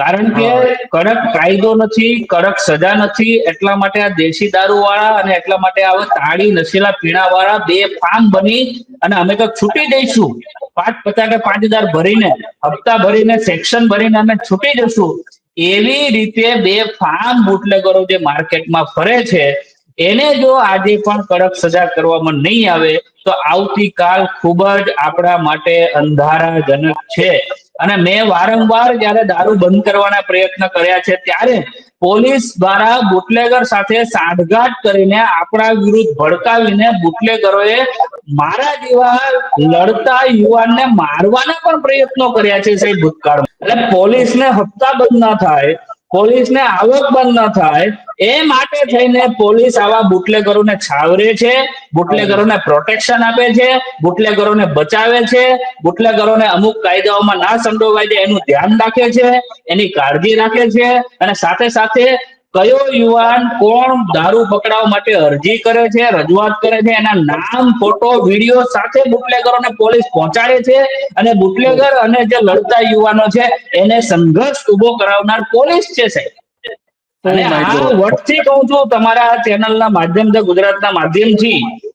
કારણ કે કડક કાયદો નથી કડક સજા નથી એટલા માટે આ દેશી દારૂ વાળા અને એટલા માટે આવા તાળી નશીલા પીણા વાળા બે ફાર્મ બની અને અમે તો છૂટી દઈશું પાંચ પચાસ કે પાંચ હજાર ભરીને હપ્તા ભરીને સેક્શન ભરીને અમે છૂટી જશું એવી રીતે બે ફાર્મ બુટલેગરો જે માર્કેટમાં ફરે છે એને જો આજે પણ કડક સજા કરવામાં નહીં આવે તો આવતીકાલ ખૂબ જ આપણા માટે અંધારાજનક છે. અને મેં વારંવાર જયારે દારૂ બંધ કરવાના પ્રયત્ન કર્યા છે, ત્યારે પોલીસ દ્વારા બુટલેગર સાથે સાંઠગાંઠ કરીને આપણા વિરુદ્ધ ભડકાવીને બુટલેગરોએ મારા જેવા લડતા યુવાનને મારવાના પણ પ્રયત્નો કર્યા છે, સાહેબ, ભૂતકાળમાં. એટલે પોલીસને હપ્તા બંધ ના થાય પોલીસને આવક બંધ ન થાય, એ માટે થઈને પોલીસ આવા બુટલેગરોને છાવરે છે, બુટલેગરોને પ્રોટેક્શન આપે છે, બુટલેગરોને બચાવે છે, બુટલેગરોને અમુક કાયદાઓમાં ના સંડોવાય જાય એનું ધ્યાન રાખે છે, એની કાળજી રાખે છે અને સાથે સાથે કયો યુવાન કોણ દારૂ પકડાવવા માટે અરજી કરે છે રજૂઆત કરે છે એના નામ ફોટો વીડિયો સાથે બુટલેગરોને પોલીસ પહોંચાડે છે અને બુટલેગર અને જે લડતા યુવાનો છે એને સંઘર્ષ ઊભો કરાવનાર પોલીસ છે સાહેબ અને Oh my આ. વટથી કહું છું તમારા ચેનલના માધ્યમથી ગુજરાતના માધ્યમથી